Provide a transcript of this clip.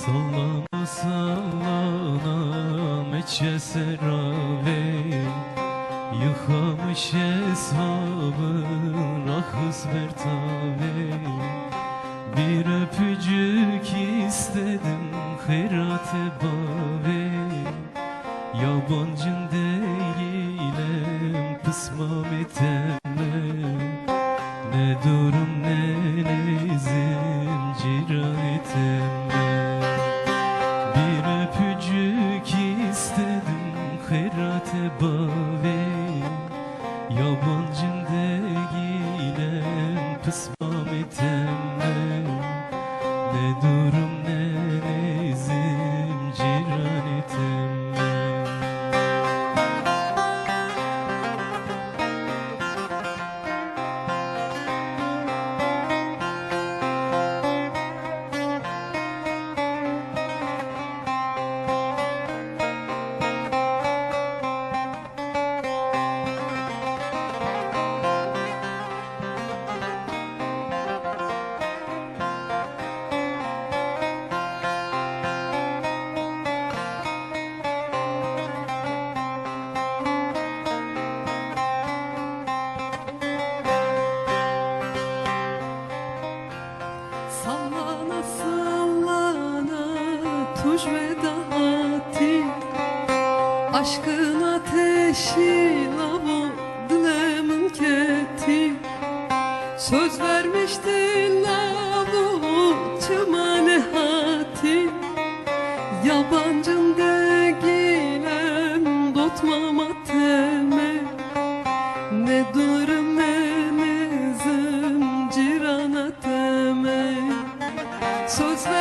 Sallana sallana meçe serabe Yıkamış hesabı rahız ah bertabe Bir öpücük istedim hayrate babe Yabancın değilim pısmam eteme Ne durum Bir öpücük istedim Hayrat-ı bave Yabancın değilim Pısmam eteme Ne durum ne nezim tuş ve dağıtı Aşkın ateşi lavu dilemin keti. Söz vermiştin lavu çemane hati Yabancın degilem dotmama teme. Ne durum ne nezim cirana teme. Söz ver